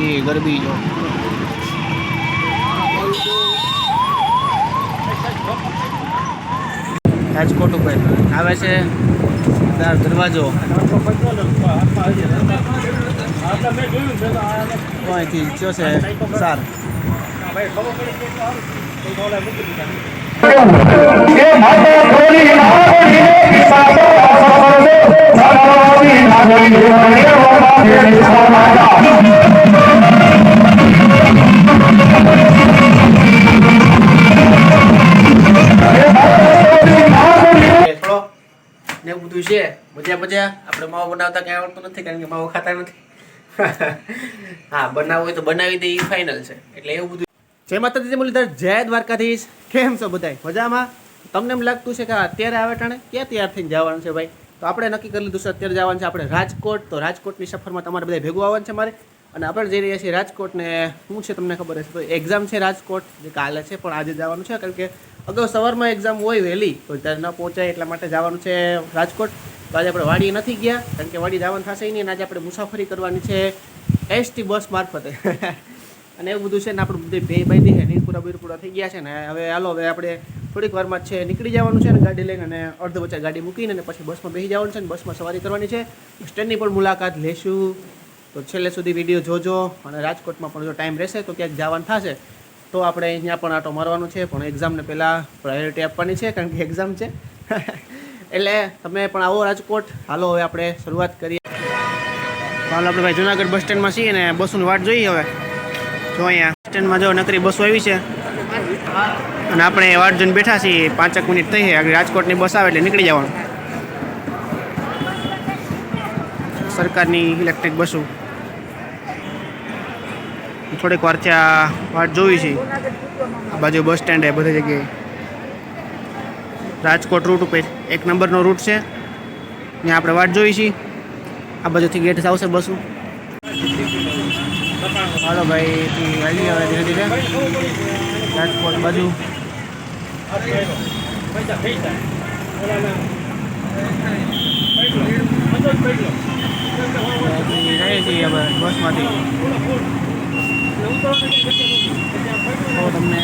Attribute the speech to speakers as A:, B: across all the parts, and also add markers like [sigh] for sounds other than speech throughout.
A: એ ગરબી જો. રાજકોટ ઉપર આવે છે દરવાજો. અહીંથી થયો છે સાર.
B: માતા
A: મજા મજા. આપણે માવો બનાવતા કંઈ આવડતું નથી, કારણ કે માવો ખાતા નથી. [laughs] હા, બનાવવું હોય તો બનાવી દઈએ ફાઇનલ છે. એટલે એવું બધું. જય માતાજી મુરલીધર, જય દ્વારકાધીશ. કેમ છો બધાય? મજામાં? તમને એમ લાગતું છે કે અત્યારે આવે ટાણે? ક્યાં તૈયાર થઈને જવાનું છે ભાઈ? તો આપણે નક્કી કરી લીધું છે, અત્યારે જવાનું છે આપણે રાજકોટ. તો રાજકોટની સફરમાં તમારે બધા ભેગું આવવાનું છે મારે. અને આપણે જઈ રહ્યા છીએ રાજકોટ ને શું છે તમને ખબર હશે? તો એક્ઝામ છે રાજકોટ, જે કાલે છે, પણ આજે જવાનું છે, કારણ કે અગાઉ સવારમાં એક્ઝામ હોય વહેલી, તો ત્યારે ન પહોંચાય એટલા માટે જવાનું છે રાજકોટ. તો આજે આપણે વાડી નથી ગયા, કારણ કે વાડી જવાનું થશે નહીં અને આજે આપણે મુસાફરી કરવાની છે એસટી બસ મારફતે. [laughs] અને એવું બધું છે ને આપણે બધી બે બાંધી છે નીરપુરા બીરપુરા થઈ ગયા છે ને હવે હાલો, હવે આપણે થોડીક વારમાં છે, નીકળી જવાનું છે ને ગાડી લઈને અને અર્ધ વચ્ચે ગાડી મૂકીને અને પછી બસમાં બેસી જવાનું છે ને બસમાં સવારી કરવાની છે. સ્ટેન્ડની પણ મુલાકાત લેશું. તો છેલ્લે સુધી વીડિયો જોજો અને રાજકોટમાં પણ જો ટાઈમ રહેશે તો ક્યાંક જવાનું થશે, તો આપણે અહીંયા પણ આટો મારવાનું છે. પણ એક્ઝામને પહેલાં પ્રાયોરિટી આપવાની છે, કારણ કે એક્ઝામ છે. [laughs] એટલે તમે પણ આવો રાજકોટ. હાલો, હવે આપણે શરૂઆત કરીએ. હાલ, આપણે ભાઈ જુનાગઢ બસ સ્ટેન્ડમાં છીએ ને બસોની વાટ જોઈએ હવે. જો અહીંયા બસ સ્ટેન્ડમાં જો નકરી બસો આવી છે. અને આપણે વાટ જોઈને બેઠા છીએ. પાંચેક મિનિટ થઈ છે. રાજકોટની બસ આવે એટલે નીકળી જવાનું. સરકારની ઇલેક્ટ્રિક બસો. થોડીક વાર ત્યાં વાટ જોઈ છે. આ બાજુ બસ સ્ટેન્ડ છે, બધી જગ્યાએ. રાજકોટ રૂટ ઉપર. એક નંબરનો રૂટ છે. ત્યાં આપણે વાટ જોઈ છીએ આ બાજુથી ગેટ આવશે બસું હાલો ભાઈ હાલી હવે ધીરે ધીરે. રાજકોટ બાજુ. બસમાંથી તમને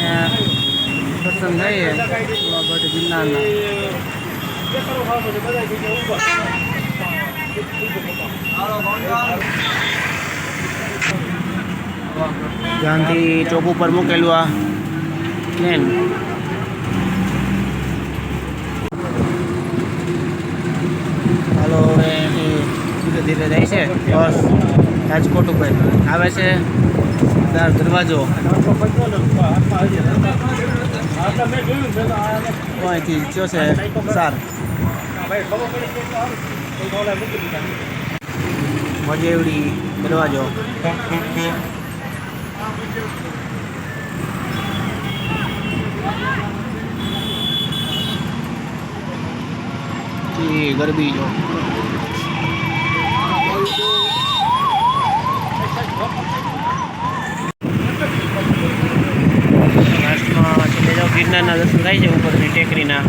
A: દર્શન જઈએ પાવાગઢ ગિરનારના ગાંધી ચોક ઉપર મૂકેલું આ પ્લેન હાલો, હવે ધીરે ધીરે જાય છે. બસ, રાજકોટ ઉપર આવે છે. દરવાજો. અહીંથી થયો છે સાર. મજેવડી દરવાજો. ગરબી જો લાસ્ટમાં છેલ્લે જાઓ ગિરનારના દર્શન થાય છે ઉપરની ટેકરીના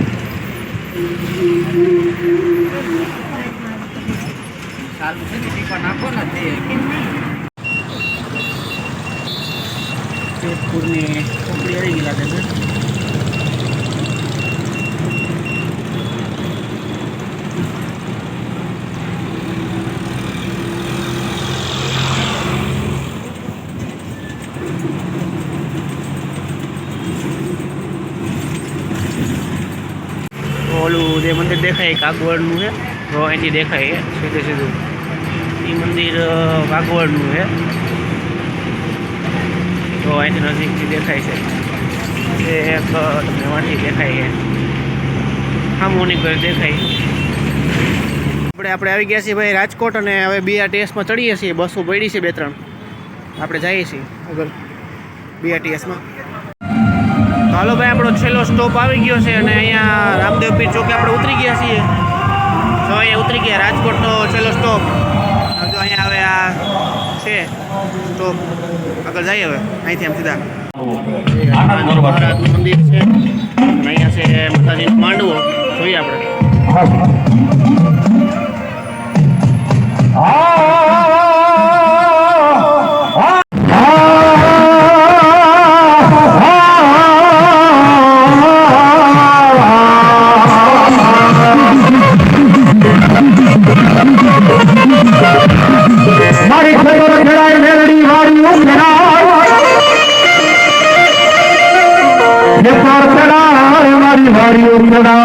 A: જેતપુરની ચોકડી આવી ગઈ લાગે છે. ઓલું જે મંદિર દેખાય કાગવડનું છે. તો દેખાય છે, સીધે સીધું. મંદિર વાગવડનું છે. તો અહીંથી નજીકથી દેખાય છે. એ એક તમને વાંચી દેખાય છે. હામોની ઘર દેખાય આપણે આપણે આવી ગયા છીએ ભાઈ રાજકોટ અને હવે બીઆરટીએસમાં ચડીએ છીએ. બસો પડી છે બે ત્રણ. આપણે જઈએ છીએ આગળ બીઆરટીએસમાં હાલો ભાઈ, આપણો છેલ્લો સ્ટોપ આવી ગયો છે અને અહીંયા રામદેવ પીર ચોકે આપણે ઉતરી ગયા છીએ. તો અહીંયા ઉતરી ગયા. રાજકોટનો છેલ્લો સ્ટોપ આ છે તો આગળ જઈએ હવે અહીંથી આમ સીધા. મંદિર છે અહીંયા છે માતાજી માંડવો જોઈએ આપણે.
B: அறிவுறுத்தடா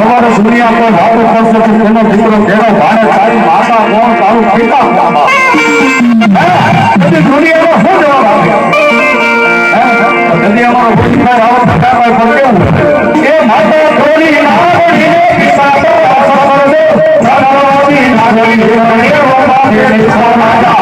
B: હવારે દુનિયા પર તો તેનો દીકરો તારી માતા કોણ તારું પિતા કોણ? બધી દુનિયામાં શું જવાબ? દુનિયામાં કોઈ કાંઈ થતા પણ કેવું એ માતા થોડી નાગરીને પિસાતો અસર દે, સર્વોની નાગરી જીવને ઓમાં ફેરી સમાજા. છોડી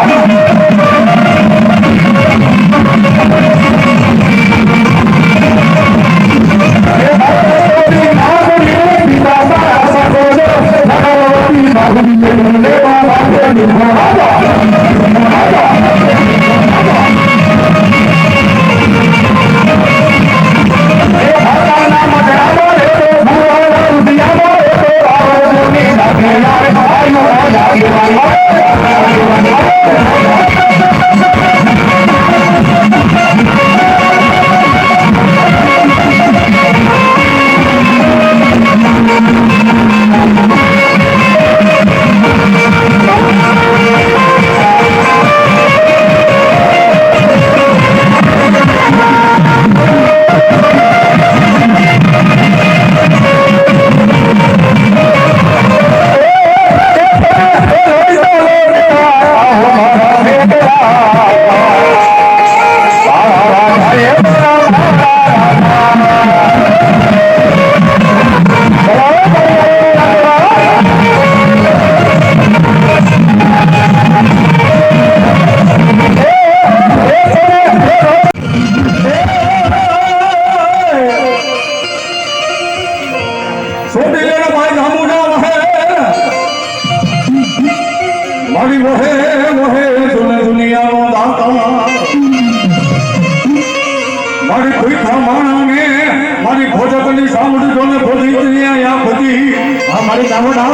B: આ મારી ચાવડા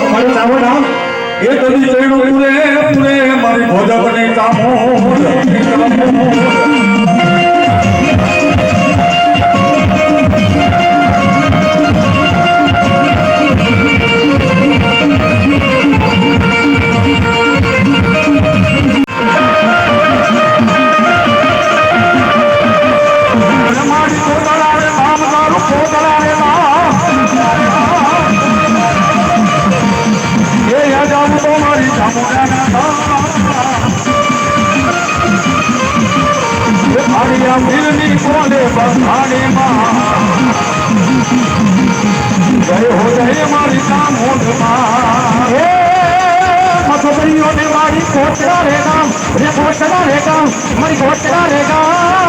B: આ મારી ચાવડા એ તદી ચેડું પૂરે પૂરે મારી ભોજકની ચામો. મારી યાદ તો મારી વીરની કોલે બસાડે માં જય હો જય મારી ચામુંડમાં એ મારી કોટડા રે ગામ રે કોટડા રે ગામ મારી કોટડા રે ગામ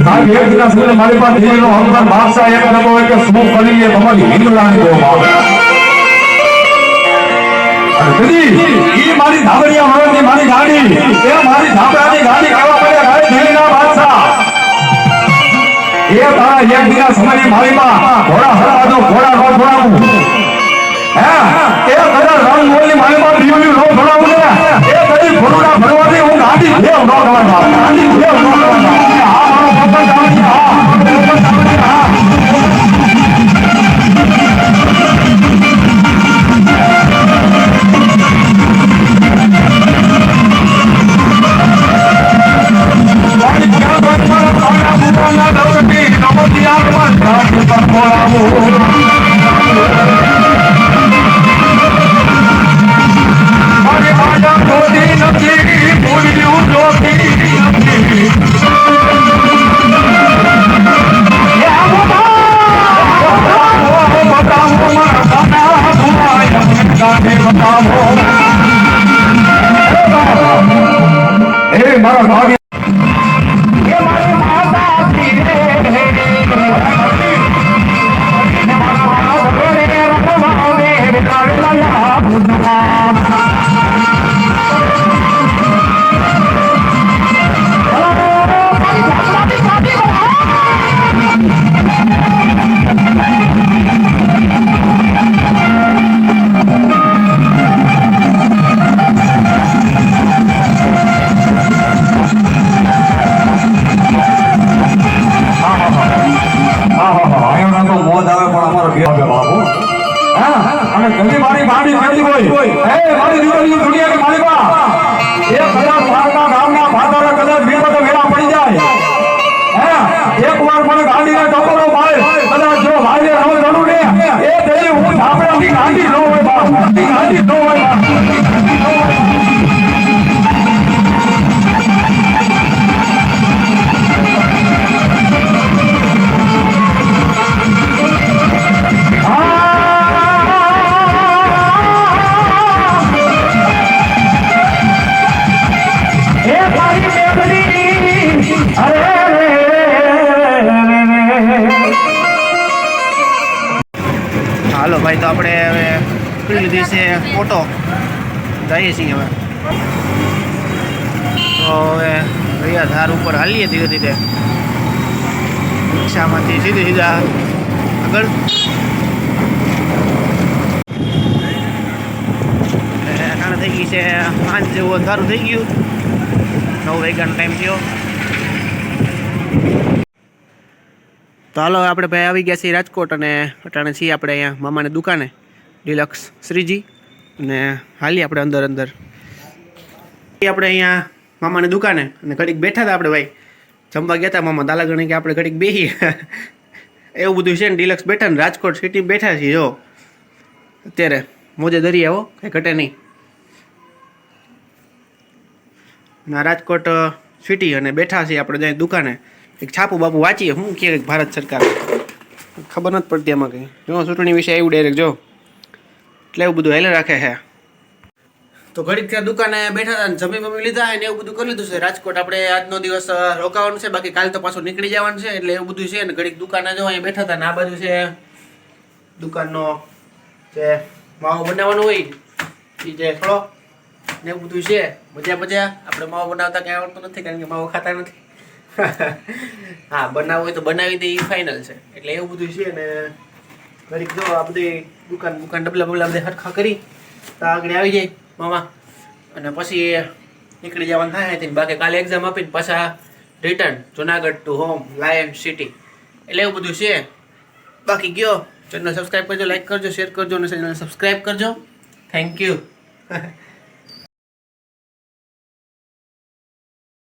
B: ભાઈ એક દિવસ મને મારી પાસે દિલ્હીનો હમણાં બાદશાહ એક નતો હોય કે શું કરીએ તમારી હિંદુલાની દો બાપ અને દીદી, ઈ મારી ધાબળિયા વળોની મારી ગાડી એ મારી ધાબળાની ગાડી કેવા પડે ગાડી દિલ્હીના બાદશાહ એ તારા એક દિના સમયની મારીમાં ઘોડા હરવા દો ઘોડા નો છોડાવું હે એ કદાચ રંગ મોલની મારીમાં દીવલી નો એ કદી ફોરુડા ભરવાથી હું ગાડી દેવ નો કરવા. ગાડી દેવ નો કહેવાય
A: ફોટો જઈએ છીએ હવે. તો હવે રહ્યા ધાર ઉપર હાલીએ ધીરે ધીરે. રિક્ષામાંથી સીધી સીધા આગળ. ટાણે થઈ ગઈ છે પાંચ જેવું અંધારું થઈ ગયું. નવ વાગ્યાનો ટાઈમ થયો. તો હાલો આપણે ભાઈ આવી ગયા છીએ રાજકોટ અને અટાણે છીએ આપણે અહીંયા મામાની દુકાને, ડિલક્સ શ્રીજી. અને હાલી આપણે અંદર અંદર. આપણે અહીંયા મામાની દુકાને અને ઘડીક બેઠા હતા આપણે ભાઈ. જમવા ગયા હતા મામા, દાલા ગણી કે આપણે ઘડીક બેહી એવું બધું છે ને ડિલક્સ બેઠા ને રાજકોટ સિટી બેઠા છીએ, જો. અત્યારે મોજે દરિયા હો કંઈ ઘટે નહીં. ના રાજકોટ સિટી અને બેઠા છીએ આપણે ત્યાં દુકાને. એક છાપું બાપુ વાંચીએ શું કે ભારત સરકાર? ખબર નથી પડતી એમાં કંઈ. જો, ચૂંટણી વિશે આવ્યું ડાયરેક્ટ જો. એટલે એવું બધું હેલે રાખે છે તો ઘડીક ત્યાં દુકાને બેઠા હતા જમી બમી લીધા ને એવું બધું કરી લીધું છે. રાજકોટ આપણે આજનો દિવસ રોકાવાનું છે. બાકી કાલ તો પાછું નીકળી જવાનું છે એટલે એવું બધું છે. ને ઘડીક દુકાને જો અહીંયા બેઠા હતા ને આ બાજુ છે દુકાનનો જે માવો બનાવવાનો હોય એ જે થોડો ને એવું બધું છે. મજા મજા. આપણે માવો બનાવતા કંઈ આવડતું નથી, કારણ કે માવો ખાતા નથી. [laughs] હા, બનાવવું હોય તો બનાવી દે એ ફાઇનલ છે. એટલે એવું બધું છે ને ઘડીક જો આ બધી દુકાન દુકાન ડબલા બબલા બધા હરખા કરી, તો આગળ આવી જાય મામા. અને પછી નીકળી જવાનું થાય ત્યાં બાકી કાલે એક્ઝામ આપીને પાછા return Junagadh to home lion city એટલે એવું બધું છે. બાકી ગયો. ચેનલ સબસ્ક્રાઈબ કરજો લાઈક કરજો શેર કરજો અને ચેનલ સબસ્ક્રાઈબ કરજો. Thank you [laughs]